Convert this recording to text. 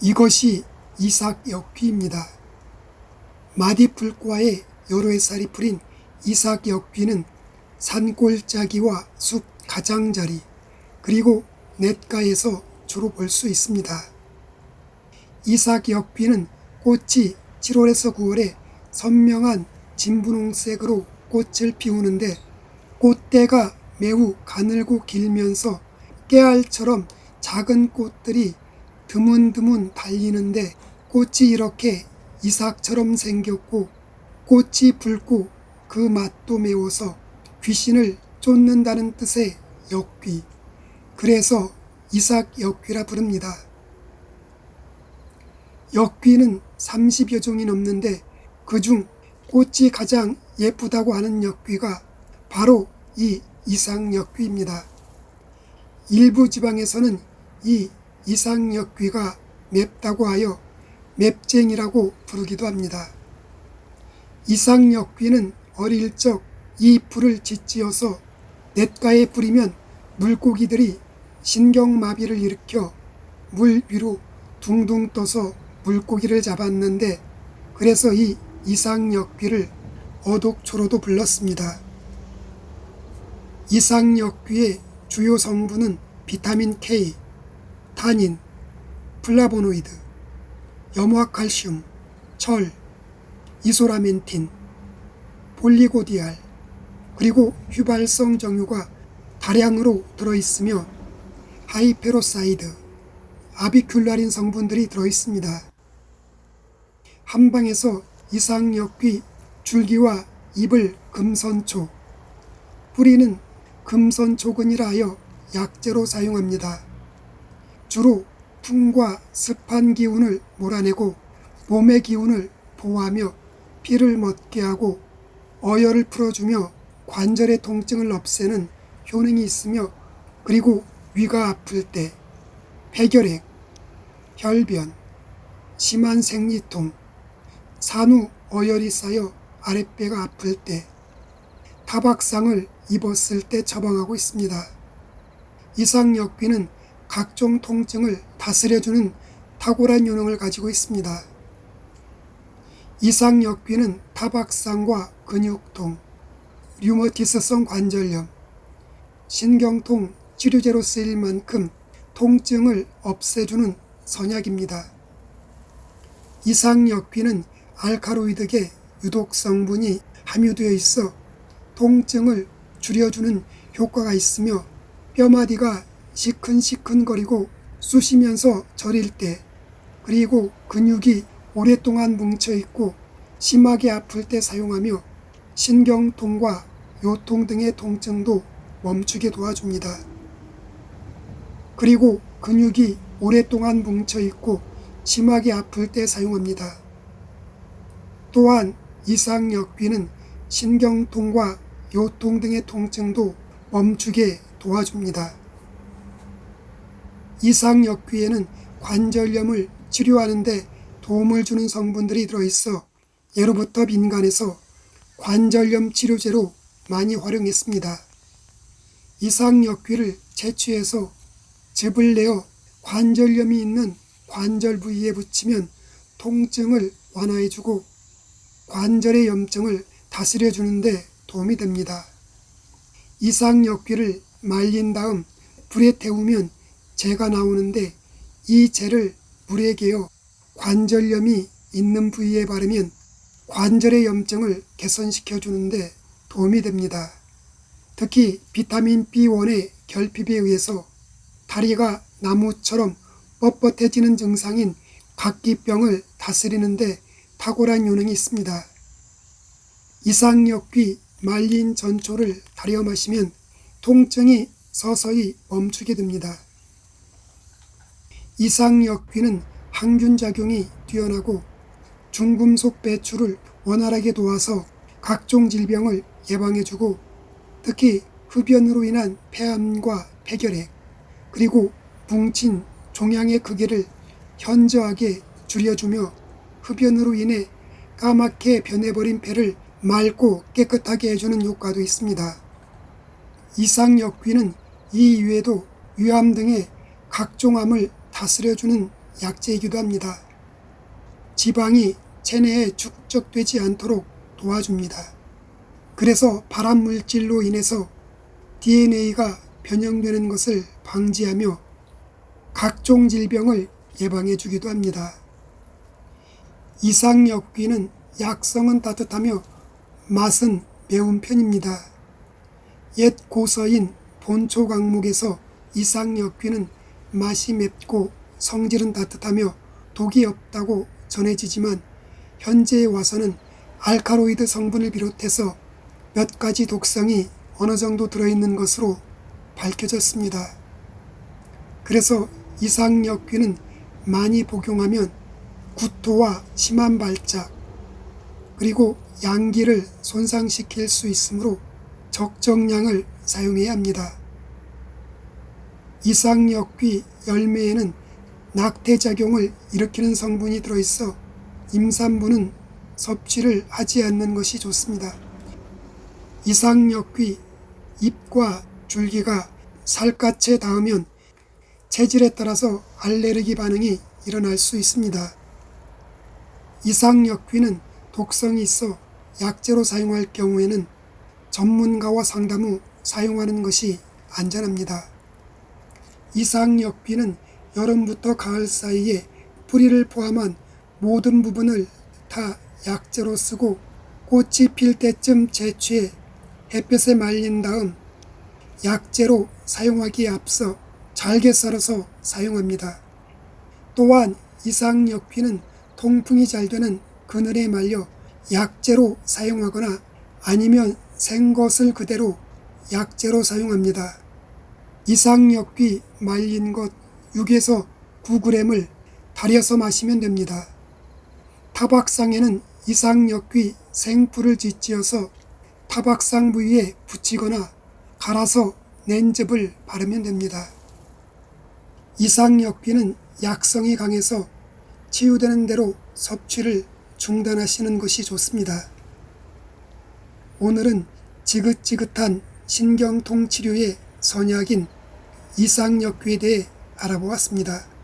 이것이 이삭 역귀입니다. 마디 풀과의 여러 해살이 풀인 이삭 역귀는 산골짜기와 숲 가장자리 그리고 냇가에서 주로 볼 수 있습니다. 이삭 역귀는 꽃이 7월에서 9월에 선명한 진분홍색으로 꽃을 피우는데 꽃대가 매우 가늘고 길면서 깨알처럼 작은 꽃들이 드문드문 달리는데 꽃이 이렇게 이삭처럼 생겼고 꽃이 붉고 그 맛도 매워서 귀신을 쫓는다는 뜻의 역귀. 그래서 이삭 역귀라 부릅니다. 역귀는 30여 종이 넘는데 그중 꽃이 가장 예쁘다고 하는 역귀가 바로 이 이상역귀입니다. 일부 지방에서는 이 이상역귀가 맵다고 하여 맵쟁이라고 부르기도 합니다. 이상역귀는 어릴 적이 풀을 짓지어서 냇가에 뿌리면 물고기들이 신경마비를 일으켜 물 위로 둥둥 떠서 물고기를 잡았는데 그래서 이 이상역귀를 어독초로도 불렀습니다. 이상역귀의 주요 성분은 비타민 K, 타닌, 플라보노이드, 염화칼슘, 철, 이소라멘틴, 볼리고디알, 그리고 휘발성 정유가 다량으로 들어있으며 하이페로사이드, 아비큘라린 성분들이 들어있습니다. 한방에서 이상역귀 줄기와 잎을 금선초, 뿌리는 금선초근이라 하여 약재로 사용합니다. 주로 풍과 습한 기운을 몰아내고 몸의 기운을 보호하며 피를 멎게 하고 어혈을 풀어주며 관절의 통증을 없애는 효능이 있으며 그리고 위가 아플 때 폐결핵, 혈변, 심한 생리통, 산후 어혈이 쌓여 아랫배가 아플 때 타박상을 입었을 때 처방하고 있습니다. 이상 역비는 각종 통증을 다스려주는 탁월한 효능을 가지고 있습니다. 이상역비는 타박상과 근육통, 류머티스성 관절염, 신경통 치료제로 쓰일 만큼 통증을 없애주는 선약입니다. 이상역비는 알카로이드계 유독 성분이 함유되어 있어 통증을 줄여주는 효과가 있으며 뼈마디가 시큰시큰거리고 쑤시면서 저릴 때 그리고 근육이 오랫동안 뭉쳐있고 심하게 아플 때 사용하며 신경통과 요통 등의 통증도 멈추게 도와줍니다. 그리고 근육이 오랫동안 뭉쳐있고 심하게 아플 때 사용합니다. 또한 이상역비는 신경통과 요통 등의 통증도 멈추게 도와줍니다. 이상역귀에는 관절염을 치료하는데 도움을 주는 성분들이 들어있어 예로부터 민간에서 관절염 치료제로 많이 활용했습니다. 이상역귀를 채취해서 즙을 내어 관절염이 있는 관절 부위에 붙이면 통증을 완화해주고 관절의 염증을 다스려주는데 도움이 됩니다. 이상역귀를 말린 다음 불에 태우면 재가 나오는데 이 재를 물에 개어 관절염이 있는 부위에 바르면 관절의 염증을 개선시켜 주는데 도움이 됩니다. 특히 비타민 B1의 결핍에 의해서 다리가 나무처럼 뻣뻣해지는 증상인 각기병을 다스리는데 탁월한 효능이 있습니다. 이상역귀 말린 전초를 다려 마시면 통증이 서서히 멈추게 됩니다. 이상역귀는 항균작용이 뛰어나고 중금속 배출을 원활하게 도와서 각종 질병을 예방해주고 특히 흡연으로 인한 폐암과 폐결핵 그리고 뭉친 종양의 크기를 현저하게 줄여주며 흡연으로 인해 까맣게 변해버린 폐를 맑고 깨끗하게 해주는 효과도 있습니다. 이상역귀는 이 이외에도 위암 등의 각종 암을 다스려주는 약재이기도 합니다. 지방이 체내에 축적되지 않도록 도와줍니다. 그래서 발암 물질로 인해서 DNA가 변형되는 것을 방지하며 각종 질병을 예방해 주기도 합니다. 이상역귀는 약성은 따뜻하며 맛은 매운 편입니다. 옛 고서인 본초 강목에서 이상역귀는 맛이 맵고 성질은 따뜻하며 독이 없다고 전해지지만 현재에 와서는 알카로이드 성분을 비롯해서 몇 가지 독성이 어느 정도 들어있는 것으로 밝혀졌습니다. 그래서 이상역귀는 많이 복용하면 구토와 심한 발작, 그리고 양기를 손상시킬 수 있으므로 적정량을 사용해야 합니다. 이상역귀 열매에는 낙태작용을 일으키는 성분이 들어있어 임산부는 섭취를 하지 않는 것이 좋습니다. 이상역귀 잎과 줄기가 살갗에 닿으면 체질에 따라서 알레르기 반응이 일어날 수 있습니다. 이상역귀는 독성이 있어 약재로 사용할 경우에는 전문가와 상담 후 사용하는 것이 안전합니다. 이상역귀는 여름부터 가을 사이에 뿌리를 포함한 모든 부분을 다 약재로 쓰고 꽃이 필 때쯤 채취해 햇볕에 말린 다음 약재로 사용하기에 앞서 잘게 썰어서 사용합니다. 또한 이상역귀는 통풍이 잘 되는 그늘에 말려 약재로 사용하거나 아니면 생것을 그대로 약재로 사용합니다. 이상역귀 말린 것 6에서 9g을 달여서 마시면 됩니다. 타박상에는 이상역귀 생풀을 짓지어서 타박상 부위에 붙이거나 갈아서 nen즙을 바르면 됩니다. 이상역귀는 약성이 강해서 치유되는 대로 섭취를 중단하시는 것이 좋습니다. 오늘은 지긋지긋한 신경통 치료의 선약인 이상역귀에 대해 알아보았습니다.